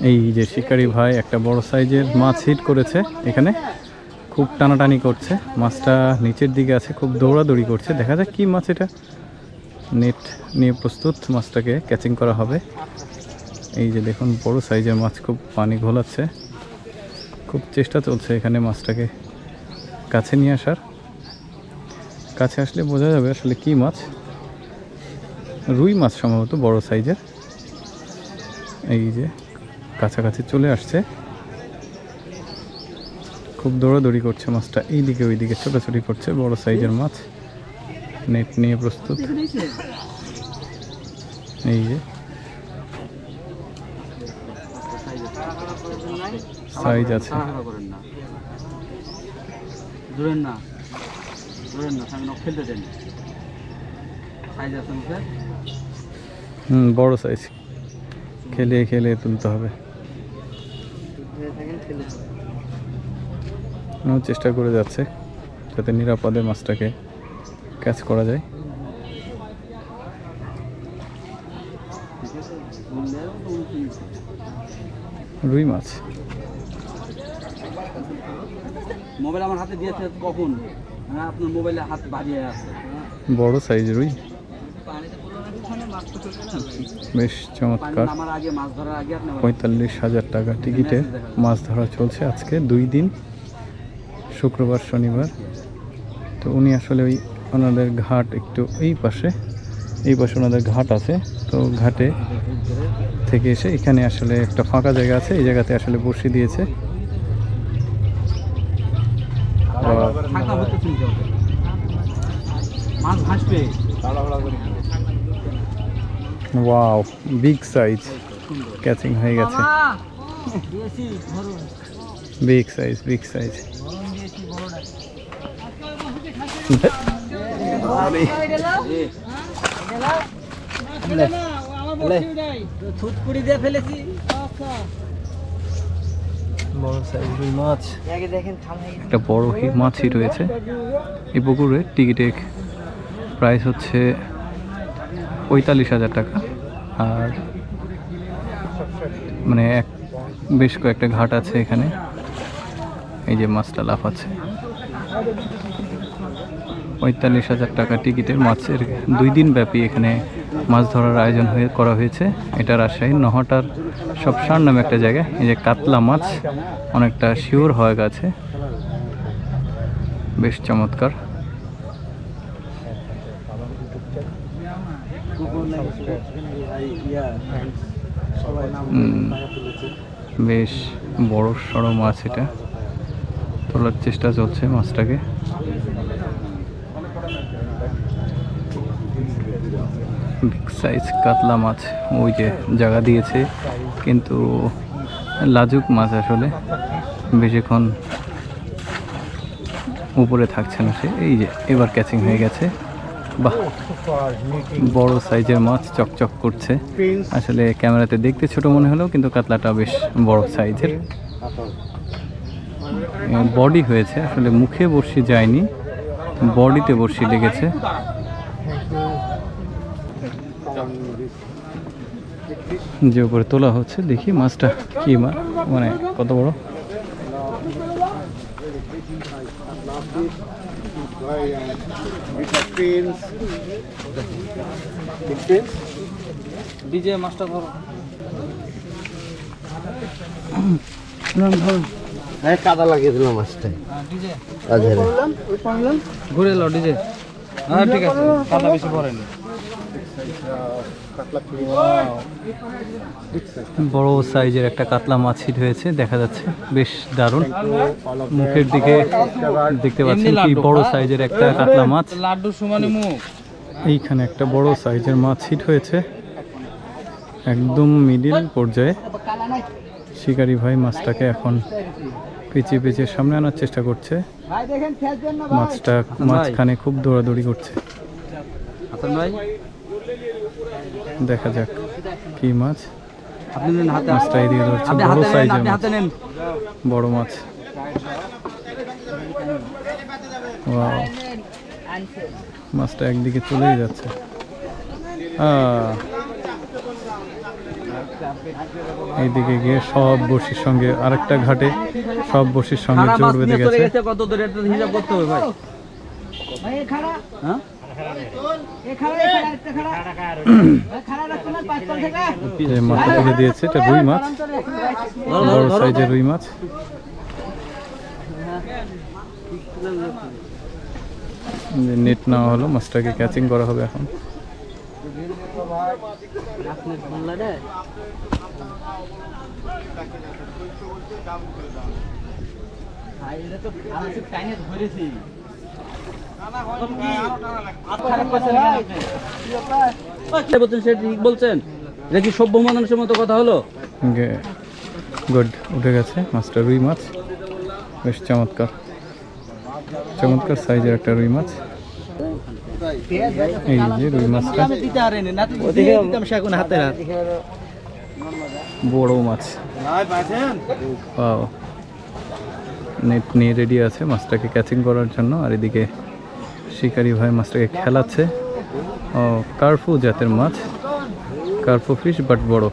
এই যে শিকারি ভাই একটা বড় সাইজের মাছ হিট করেছে এখানে। খুব টানাটানি করছে। মাছটা নিচের দিকে আছে, খুব দৌড়াদৌড়ি করছে। দেখা যাক কি মাছ এটা। নেট নিয়ে প্রস্তুত, মাছটাকে ক্যাচিং করা হবে। এই যে দেখুন, বড় সাইজের মাছ খুব পানি ঘোলাচ্ছে। খুব চেষ্টা চলছে এখানে মাছটাকে কাছে নিয়ে আসার। কাছে আসলে বোঝা যাবে আসলে কি মাছ। রুই মাছ সম্ভবত বড় সাইজের। এই যে কাছাকাছি চলে আসছে। খুব দৌড়াদৌড়ি করছে মাছটা এইদিকে ওইদিকে ছোটাছুটি করছে বড় সাইজের মাছ। নেট নিয়ে প্রস্তুত। এই যে। সাইজ আছে। হাঁটাহাঁটা করেন না। দূরেন না দূরেন না সামনে খেলতে দেন। সাইজ আছে হুম বড় সাইজ। খেলে খেলে তুলতে হবে। চেষ্টা করে যাচ্ছে যাতে নিরাপদে মাছটাকে ক্যাচ করা যায়। রুই মাছ। মোবাইল আমার হাতে দিয়েছে কখন? হ্যাঁ আপনার মোবাইলে হাত বাড়িয়ে আছে। বড় সাইজ রুই। বেশ চমৎকার। পঁয়তাল্লিশ হাজার টাকা টিকিটে মাছ ধরা চলছে আজকে, দুই দিন, শুক্রবার, শনিবার। তো উনি আসলে ওই ওনাদের ঘাট একটু এই পাশে এই পাশে ওনাদের ঘাট আছে। তো ঘাটে থেকে এসে এখানে আসলে একটা ফাঁকা জায়গা আছে, এই জায়গাতে আসলে বসিয়ে দিয়েছে। মাছ ভাসবে ওয়াও বিগ সাইজ ক্যাচিং হয়ে গেছে বিগ সাইজ বিগ সাইজ দিয়েছি দিয়ে ফেলেছি বড় সাইজ মাছ একটা বড় হি- মাছই রয়েছে। এই পুকুরে টিকিটে প্রাইস হচ্ছে পঁয়তাল্লিশ হাজার টাকা। আর মানে এক, বেশ কয়েকটা ঘাট আছে এখানে। এই যে মাছটা লাফাচ্ছে পঁয়তাল্লিশ হাজার টাকা টিকিটের মাছের দুই দিন ব্যাপী এখানে মাছ ধরার আয়োজন হয়ে, করা হয়েছে। এটা রাজশাহী নহটার সবসার নামে একটা জায়গা। এই যে কাতলা মাছ, অনেকটা শিওর হয়ে গেছে। বেশ চমৎকার। বেশ, বড় সড়ো মাছ এটা। তোলার চেষ্টা চলছে মাছটাকে। বিগ সাইজ কাতলা মাছ, ওই যে জায়গা দিয়েছে। কিন্তু লাজুক মাছ আসলে। বেশিক্ষণ উপরে থাকছে না সে। এই যে, এবার ক্যাচিং হয়ে গেছে। বাহ, বড় সাইজের মাছ চকচক করছে। আসলে ক্যামেরাতে দেখতে ছোট মনে হলেও কিন্তু কাতলাটা বেশ বড় সাইজের। বডি হয়েছে, আসলে মুখে বর্ষি যায়নি, বডিতে বর্ষি লেগেছে। যে উপরে তোলা হচ্ছে, দেখি মাছটা কি মা মানে কত বড়? ডিজে মাছটা ধরো হ্যাঁ কাদা লাগিয়ে দিলাম মাছটা ডিজে ঘুরে এলো ডিজে হ্যাঁ ঠিক আছে কাদা বেশি পড়েনি বড় সাইজের একটা কাতলা মাছ হিট হয়েছে দেখা যাচ্ছে বেশ দারুণ। মুখের দিকে দেখতে পাচ্ছেন কি বড় সাইজের একটা কাতলা মাছ। লাড্ডু সমানে মুখ। এইখানে একটা বড় সাইজের মাছ হিট হয়েছে। একদম মিডিল পর্যায়ে। শিকারি ভাই মাছটাকে এখন পিছিয়ে পিছিয়ে সামনে আনার চেষ্টা করছে। মাছটা মাঝখানে খুব দৌড়াদৌড়ি করছে। হাসান ভাই। দেখা যাক কি মাছ। আপনি নেন হাতে। মাছটা এদিকে ধরছে বড় সাইজের মাছ। বড় মাছ। মাছটা একদিকে চলেই যাচ্ছে। আহ, এইদিকে গিয়ে সব বড়শির সঙ্গে আরেকটা ঘাটে সব বড়শির সঙ্গে জোর বেঁধে গেছে। কত দূরে এটা হিসাব করতে হবে ভাই। হ্যাঁ? মাথা তুলে দিয়েছে এটা রুই মাছ। বড় সাইজের রুই মাছ নেট নেওয়া হলো মাছটাকে ক্যাচিং করা হবে এখন বলছেন সেটা ঠিক বলছেন এটা কি সভ্য মানুষের মতো কথা হলো গুড উঠে গেছে মাছটা রুই মাছ। বেশ চমৎকার। চমৎকার সাইজের একটা রুই মাছ। এই যে রুই মাছটা। বড় মাছ. নেট নিয়ে রেডি আছে মাছটাকে ক্যাচিং করার জন্য। আর এদিকে শিকারি ভাই মাছটাকে খেলাচ্ছে। ও, কার্ফু জাতের মাছ। কার্ফু ফিশ বাট বড়।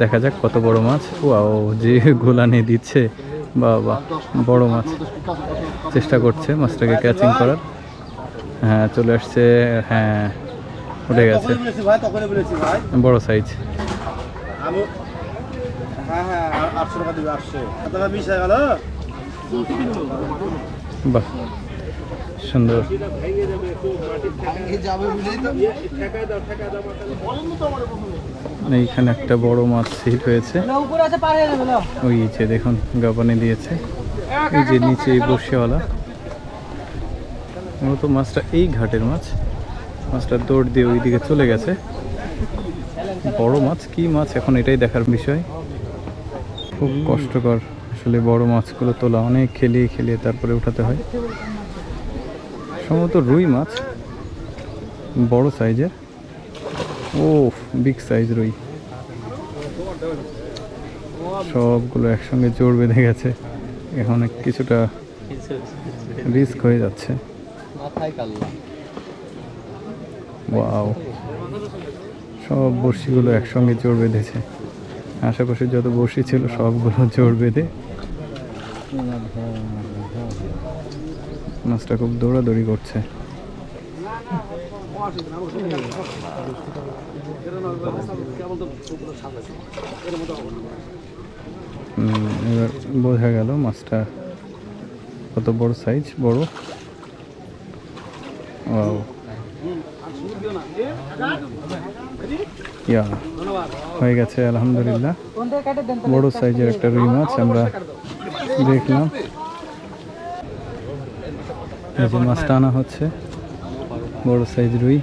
দেখা যাক কত বড় মাছ। ওয়াও, যে গোলানে দিচ্ছে, বাবা, বড় মাছ। চেষ্টা করছে মাছটাকে ক্যাচিং করার। হ্যাঁ চলে আসছে হ্যাঁ উঠে গেছে। বড় সাইজ বাহ। সুন্দর। এইখানে একটা বড় মাছ হিট হয়েছে। ওই যে দেখুন গাবানে দিয়েছে। এই যে নিচে এই বসিওয়ালা। মূলত মাছটা এই ঘাটের মাছ। মাছটা দৌড় দিয়ে ওইদিকে চলে গেছে। বড় মাছ কি মাছ এখন এটাই দেখার বিষয়। খুব কষ্টকর আসলে বড় মাছগুলো তোলা। অনেক খেলিয়ে খেলিয়ে তারপরে উঠাতে হয়। সম্ভবত রুই মাছ। বড় সাইজের। ও বিগ সাইজ রুই। সবগুলো একসঙ্গে জোর বেঁধে গেছে। এখন কিছুটা রিস্ক হয়ে যাচ্ছে। ওয়াও সব বড়শিগুলো একসঙ্গে জোর বেঁধেছে। আশেপাশে যত বড়শি ছিল সবগুলো জোর বেঁধে। মাছটা খুব দৌড়াদৌড়ি করছে। এবার বোঝা গেল মাছটা কত বড় সাইজ বড়. ইয়া হয়ে গেছে আলহামদুলিল্লাহ। বড় সাইজের একটা রুই মাছ আমরা দেখলাম। এই যে মাছটা আনা হচ্ছে, বড় সাইজ রুই।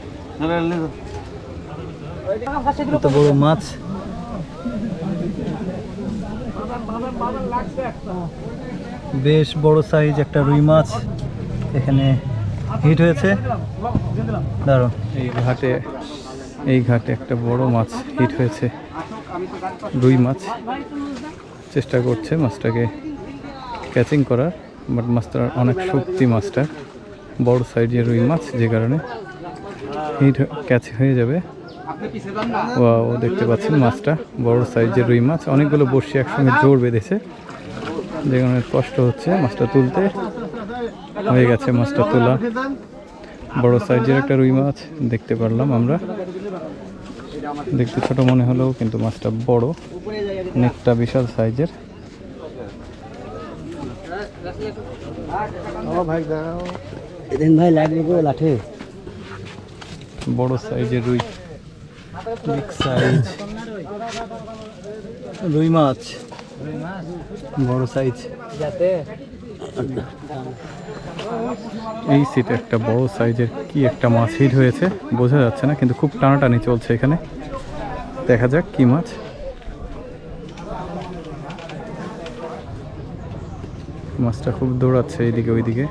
এত বড় মাছ। বেশ বড় সাইজ একটা রুই মাছ। এখানে হিট হয়েছে। দাঁড়ো এই ঘাটে এই ঘাটে একটা বড় মাছ হিট হয়েছে। রুই মাছ। চেষ্টা করছে মাছটাকে ক্যাচিং করার বাট মাছটার অনেক শক্তি মাছটা বড় সাইজের রুই মাছ যে কারণে হিট ক্যাচ হয়ে যাবে। ও দেখতে পাচ্ছেন মাছটা, বড় সাইজের রুই মাছ। অনেকগুলো বসে একসঙ্গে জোর বেঁধেছে। যে কারণে কষ্ট হচ্ছে মাছটা তুলতে। হয়ে গেছে মাছটা তোলা। বড় সাইজের একটা রুই মাছ দেখতে পারলাম আমরা। দেখতে ছোট মনে হলেও কিন্তু মাছটা বড়, নেকটা বিশাল সাইজের। এদিন ভাই লাগবে করে লাঠে। বড় সাইজের রুই। বিগ সাইজ রুই মাছ। বড় সাইজ এই সিটে একটা বড় সাইজের কি একটা মাছ হিট হয়েছে, বোঝা যাচ্ছে না, কিন্তু খুব টানাটানি চলছে এখানে। দেখা যাক কি মাছ। মাছটা খুব দৌড়াচ্ছে এইদিকে, ওইদিকে।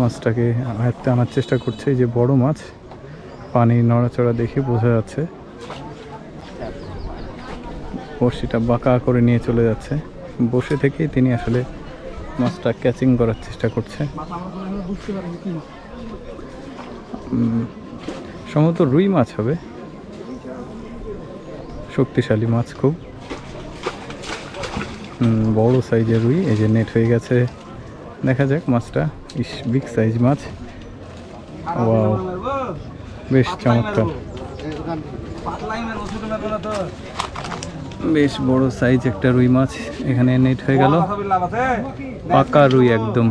মাছটাকে আয়ত্তে আনার চেষ্টা করছে। যে বড় মাছ, পানি নড়াচড়া দেখে বোঝা যাচ্ছে। বড়শিটা বাঁকা করে নিয়ে চলে যাচ্ছে। বসে থেকেই তিনি আসলে মাছটা ক্যাচিং করার চেষ্টা করছে। সম্ভবত রুই মাছ হবে। শক্তিশালী মাছ খুব। বড় সাইজের রুই, এই যে নেট হয়ে গেছে। দেখা যাক, মাছটা। ইস বিগ সাইজ মাছ। ওয়াও বেশ চমৎকার। বেশ বড় সাইজ একটা রুই মাছ এখানে নেট হয়ে গেল। পাকা রুই একদম।